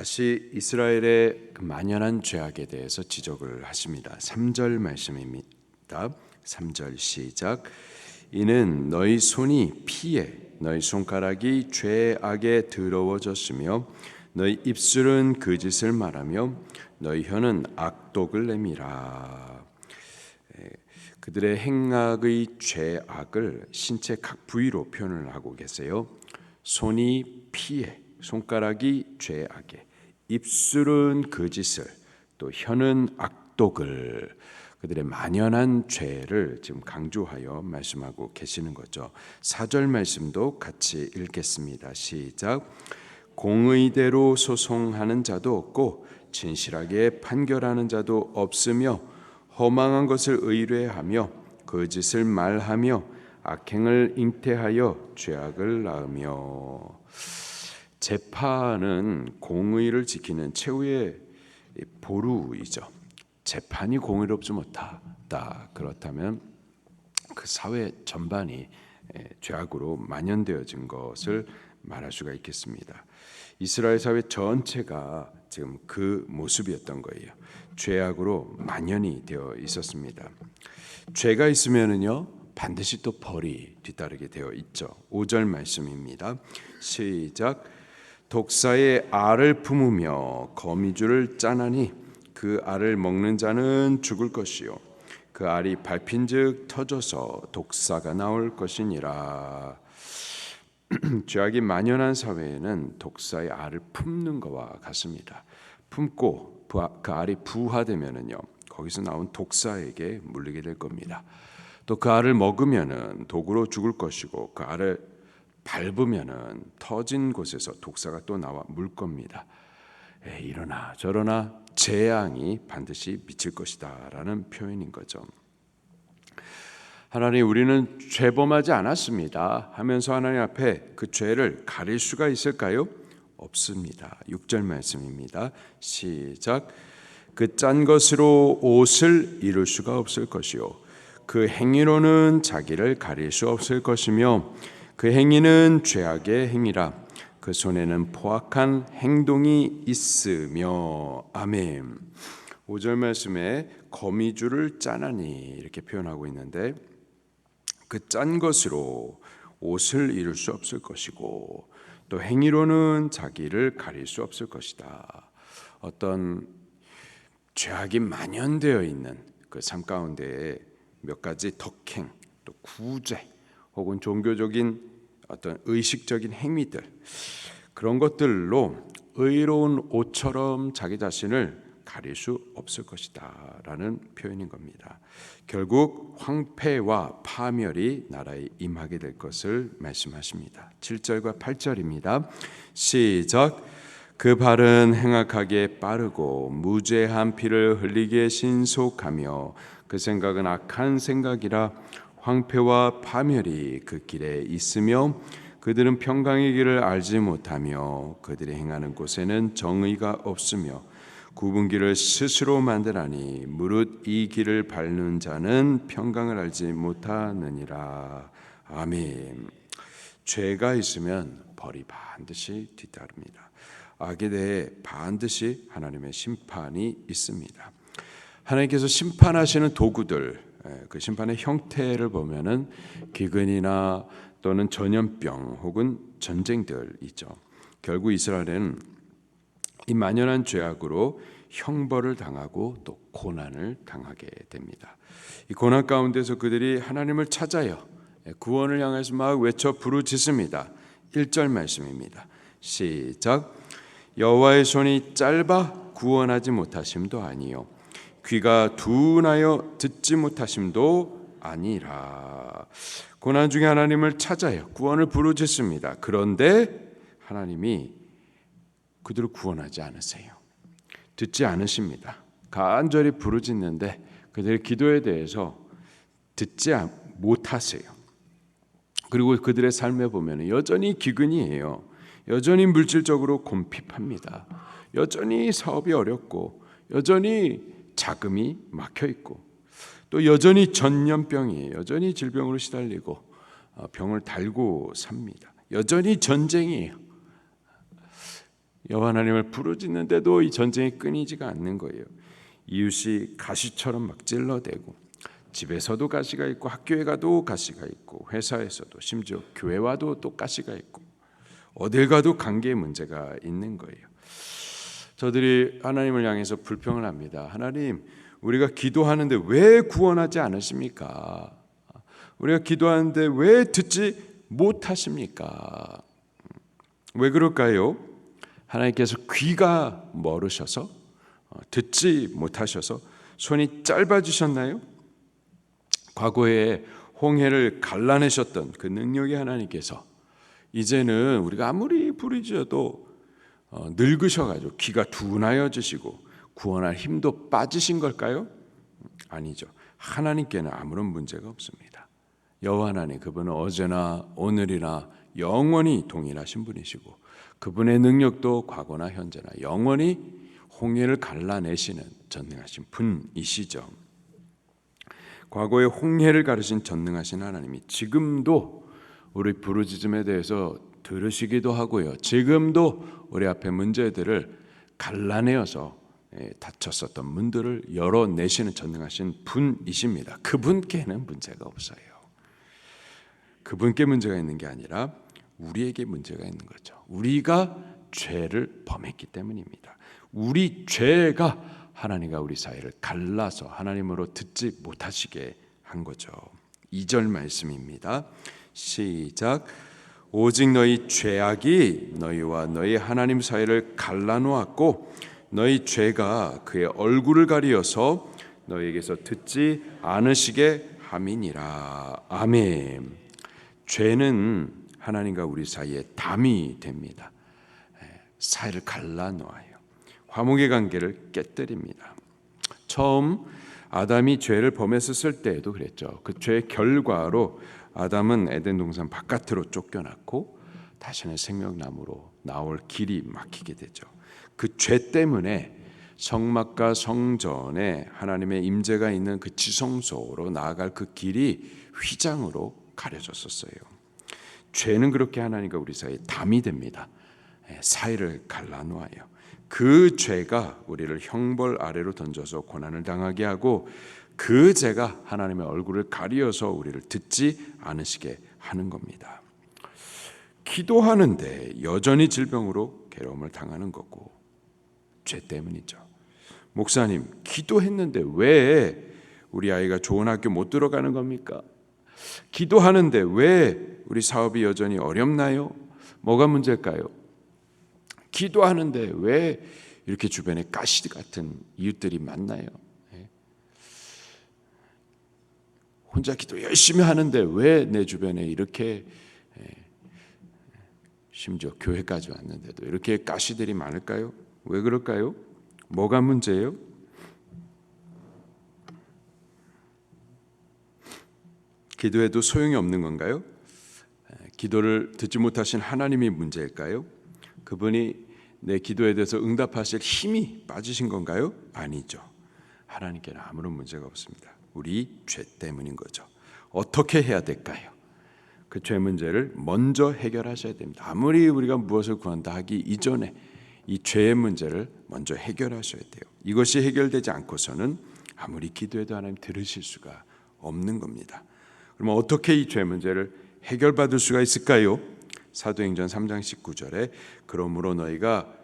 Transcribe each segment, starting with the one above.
다시 이스라엘의 그 만연한 죄악에 대해서 지적을 하십니다. 3절 말씀입니다. 3절 시작. 이는 너희 손이 피에 너희 손가락이 죄악에 더러워졌으며 너희 입술은 거짓을 말하며 너희 혀는 악독을 내미라. 에, 그들의 행악의 죄악을 신체 각 부위로 표현을 하고 계세요. 손이 피에 손가락이 죄악에 입술은 거짓을 또 혀는 악독을 그들의 만연한 죄를 지금 강조하여 말씀하고 계시는 거죠. 4절 말씀도 같이 읽겠습니다. 시작. 공의대로 소송하는 자도 없고 진실하게 판결하는 자도 없으며 허망한 것을 의뢰하며 거짓을 말하며 악행을 잉태하여 죄악을 낳으며 재판은 공의를 지키는 최후의 보루이죠. 재판이 공의롭지 못하다. 그렇다면 그 사회 전반이 죄악으로 만연되어진 것을 말할 수가 있겠습니다. 이스라엘 사회 전체가 지금 그 모습이었던 거예요. 죄악으로 만연이 되어 있었습니다. 죄가 있으면은요 반드시 또 벌이 뒤따르게 되어 있죠. 5절 말씀입니다. 시작. 독사의 알을 품으며 거미줄을 짜나니 그 알을 먹는 자는 죽을 것이요 그 알이 밟힌즉 터져서 독사가 나올 것이니라. 죄악이 만연한 사회에는 독사의 알을 품는 것과 같습니다. 품고 그 알이 부화되면은요 거기서 나온 독사에게 물리게 될 겁니다. 또 그 알을 먹으면은 독으로 죽을 것이고 그 알을 밟으면은 터진 곳에서 독사가 또 나와 물 겁니다. 에이, 이러나 저러나 재앙이 반드시 미칠 것이다라는 표현인 거죠. 하나님 우리는 죄범하지 않았습니다 하면서 하나님 앞에 그 죄를 가릴 수가 있을까요? 없습니다. 6절 말씀입니다. 시작. 그 짠 것으로 옷을 이룰 수가 없을 것이요 그 행위로는 자기를 가릴 수 없을 것이며 그 행위는 죄악의 행위라 그 손에는 포악한 행동이 있으며 아멘. 5절 말씀에 거미줄을 짜나니 이렇게 표현하고 있는데 그 짠 것으로 옷을 이룰 수 없을 것이고 또 행위로는 자기를 가릴 수 없을 것이다. 어떤 죄악이 만연되어 있는 그 삶 가운데에 몇 가지 덕행 또 구제 혹은 종교적인 어떤 의식적인 행위들 그런 것들로 의로운 옷처럼 자기 자신을 가릴 수 없을 것이다라는 표현인 겁니다. 결국 황폐와 파멸이 나라에 임하게 될 것을 말씀하십니다. 7절과 8절입니다. 시작 그 발은 행악하게 빠르고 무죄한 피를 흘리게 신속하며 그 생각은 악한 생각이라 황폐와 파멸이 그 길에 있으며 그들은 평강의 길을 알지 못하며 그들이 행하는 곳에는 정의가 없으며 구분길을 스스로 만들하니 무릇 이 길을 밟는 자는 평강을 알지 못하느니라 아멘. 죄가 있으면 벌이 반드시 뒤따릅니다. 악에 대해 반드시 하나님의 심판이 있습니다. 하나님께서 심판하시는 도구들 그 심판의 형태를 보면은 기근이나 또는 전염병 혹은 전쟁들이죠. 결국 이스라엘은 이 만연한 죄악으로 형벌을 당하고 또 고난을 당하게 됩니다. 이 고난 가운데서 그들이 하나님을 찾아요. 구원을 향해서 막 외쳐 부르짖습니다. 1절 말씀입니다. 시작 여호와의 손이 짧아 구원하지 못하심도 아니요 귀가 둔하여 듣지 못하심도 아니라 고난 중에 하나님을 찾아요. 구원을 부르짖습니다. 그런데 하나님이 그들을 구원하지 않으세요. 듣지 않으십니다. 간절히 부르짖는데 그들의 기도에 대해서 듣지 못하세요. 그리고 그들의 삶에 보면 여전히 기근이에요. 여전히 물질적으로 곰핍합니다. 여전히 사업이 어렵고 여전히 자금이 막혀 있고 또 여전히 전염병이에요. 여전히 질병으로 시달리고 병을 달고 삽니다. 여전히 전쟁이에요. 여호와 하나님을 부르짖는데도 이 전쟁이 끊이지가 않는 거예요. 이웃이 가시처럼 막 찔러대고 집에서도 가시가 있고 학교에 가도 가시가 있고 회사에서도 심지어 교회와도 또 가시가 있고 어딜 가도 관계에 문제가 있는 거예요. 저들이 하나님을 향해서 불평을 합니다. 하나님, 우리가 기도하는데 왜 구원하지 않으십니까? 우리가 기도하는데 왜 듣지 못하십니까? 왜 그럴까요? 하나님께서 귀가 멀으셔서 어, 듣지 못하셔서 손이 짧아지셨나요? 과거에 홍해를 갈라내셨던 그 능력의 하나님께서 이제는 우리가 아무리 부르짖어도 어, 늙으셔가지고 귀가 둔하여지시고 구원할 힘도 빠지신 걸까요? 아니죠. 하나님께는 아무런 문제가 없습니다. 여호와 하나님 그분은 어제나 오늘이나 영원히 동일하신 분이시고 그분의 능력도 과거나 현재나 영원히 홍해를 갈라내시는 전능하신 분이시죠. 과거의 홍해를 가르신 전능하신 하나님이 지금도 우리 부르짖음에 대해서 들으시기도 하고요. 지금도 우리 앞에 문제들을 갈라내어서 예, 닫혔었던 문들을 열어내시는 전능하신 분이십니다. 그분께는 문제가 없어요. 그분께 문제가 있는 게 아니라 우리에게 문제가 있는 거죠. 우리가 죄를 범했기 때문입니다. 우리 죄가 하나님과 우리 사이를 갈라서 하나님으로 듣지 못하시게 한 거죠. 2절 말씀입니다. 시작. 오직 너희 죄악이 너희와 너희 하나님 사이를 갈라놓았고 너희 죄가 그의 얼굴을 가리어서 너희에게서 듣지 않으시게 함이니라. 아멘. 죄는 하나님과 우리 사이에 담이 됩니다. 예, 사이를 갈라놓아요. 화목의 관계를 깨뜨립니다. 처음 아담이 죄를 범했었을 때에도 그랬죠. 그 죄의 결과로 아담은 에덴 동산 바깥으로 쫓겨났고 다시는 생명나무로 나올 길이 막히게 되죠. 그 죄 때문에 성막과 성전에 하나님의 임재가 있는 그 지성소로 나아갈 그 길이 휘장으로 가려졌었어요. 죄는 그렇게 하나님과 우리 사이에 담이 됩니다. 예, 사이를 갈라놓아요. 그 죄가 우리를 형벌 아래로 던져서 고난을 당하게 하고 그 죄가 하나님의 얼굴을 가리어서 우리를 듣지 않으시게 하는 겁니다. 기도하는데 여전히 질병으로 괴로움을 당하는 거고 죄 때문이죠. 목사님, 기도했는데 왜 우리 아이가 좋은 학교 못 들어가는 겁니까? 기도하는데 왜 우리 사업이 여전히 어렵나요? 뭐가 문제일까요? 기도하는데 왜 이렇게 주변에 가시 같은 이웃들이 많나요? 예. 혼자 기도 열심히 하는데 왜 내 주변에 이렇게 예. 심지어 교회까지 왔는데도 이렇게 가시들이 많을까요? 왜 그럴까요? 뭐가 문제예요? 기도해도 소용이 없는 건가요? 기도를 듣지 못하신 하나님이 문제일까요? 그분이 내 기도에 대해서 응답하실 힘이 빠지신 건가요? 아니죠. 하나님께는 아무런 문제가 없습니다. 우리 죄 때문인 거죠. 어떻게 해야 될까요? 그 죄 문제를 먼저 해결하셔야 됩니다. 아무리 우리가 무엇을 구한다 하기 이전에 이 죄의 문제를 먼저 해결하셔야 돼요. 이것이 해결되지 않고서는 아무리 기도해도 하나님 들으실 수가 없는 겁니다. 그러면 어떻게 이 죄 문제를 해결받을 수가 있을까요? 사도행전 3장 19절에 그러므로 너희가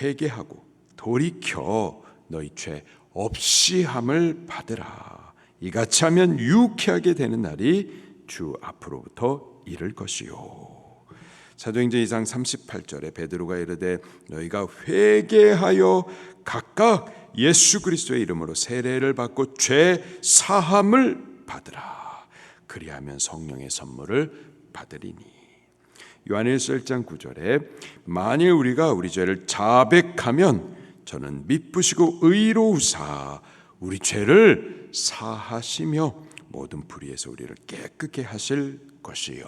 회개하고 돌이켜 너희 죄 없이 함을 받으라. 이같이 하면 유쾌하게 되는 날이 주 앞으로부터 이를 것이요. 사도행전 2장 38절에 베드로가 이르되 너희가 회개하여 각각 예수 그리스도의 이름으로 세례를 받고 죄 사함을 받으라. 그리하면 성령의 선물을 받으리니 요한일서 1장 9절에 만일 우리가 우리 죄를 자백하면 저는 미쁘시고 의로우사 우리 죄를 사하시며 모든 불의에서 우리를 깨끗게 하실 것이요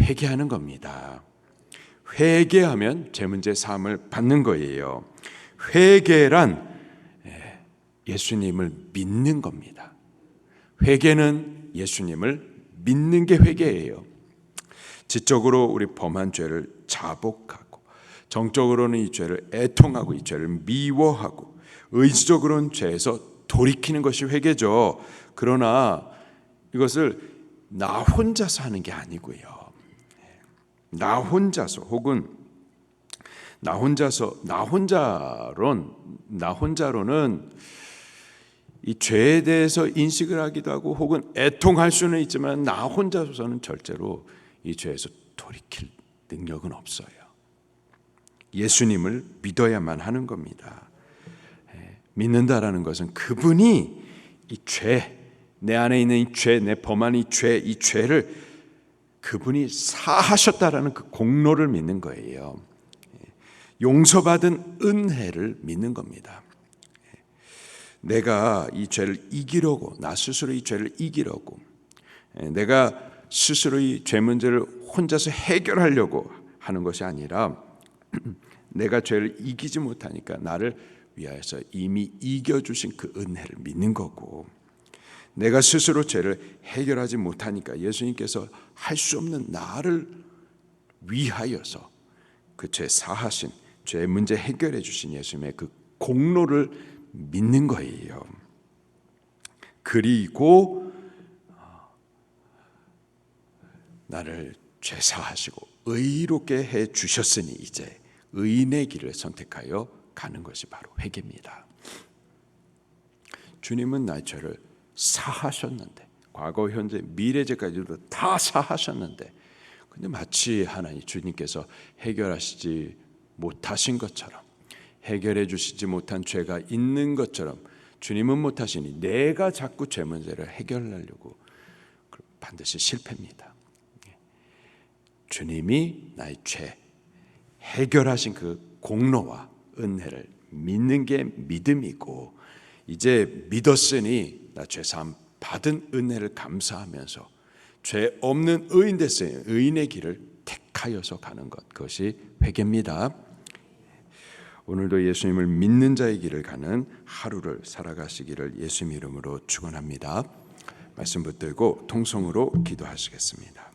회개하는 겁니다. 회개하면 제 문제 사함을 받는 거예요. 회개란 예, 예수님을 믿는 겁니다. 회개는 예수님을 믿는 게 회개예요. 지적으로 우리 범한 죄를 자복하고 정적으로는 이 죄를 애통하고 이 죄를 미워하고 의지적으로는 죄에서 돌이키는 것이 회개죠. 그러나 이것을 나 혼자서 하는 게 아니고요. 나 혼자서 혹은 나 혼자서 나 혼자론 나 혼자로는 이 죄에 대해서 인식을 하기도 하고 혹은 애통할 수는 있지만 나 혼자서는 절대로 이 죄에서 돌이킬 능력은 없어요. 예수님을 믿어야만 하는 겁니다. 예, 믿는다라는 것은 그분이 이 죄, 내 안에 있는 이 죄, 내 범한 이 죄, 이 죄를 그분이 사하셨다라는 그 공로를 믿는 거예요. 예, 용서받은 은혜를 믿는 겁니다. 예, 내가 이 죄를 이기려고 나 스스로 이 죄를 이기려고 내가 스스로 이 죄 문제를 혼자서 해결하려고 하는 것이 아니라 내가 죄를 이기지 못하니까 나를 위하여서 이미 이겨 주신 그 은혜를 믿는 거고 내가 스스로 죄를 해결하지 못하니까 예수님께서 할 수 없는 나를 위하여서 그 죄 사하신 죄 문제 해결해 주신 예수님의 그 공로를 믿는 거예요. 그리고 나를 죄 사하시고 의롭게 해 주셨으니 이제 의인의 길을 선택하여 가는 것이 바로 회개입니다. 주님은 나의 죄를 사하셨는데 과거, 현재, 미래제까지도 다 사하셨는데 근데 마치 하나님 주님께서 해결하시지 못하신 것처럼 해결해 주시지 못한 죄가 있는 것처럼 주님은 못하시니 내가 자꾸 죄 문제를 해결하려고 반드시 실패입니다. 주님이 나의 죄 해결하신 그 공로와 은혜를 믿는 게 믿음이고 이제 믿었으니 나 죄사함 받은 은혜를 감사하면서 죄 없는 의인 됐어요. 의인의 길을 택하여서 가는 것 그것이 회개입니다. 오늘도 예수님을 믿는 자의 길을 가는 하루를 살아가시기를 예수님 이름으로 축원합니다. 말씀 붙들고 통성으로 기도하시겠습니다.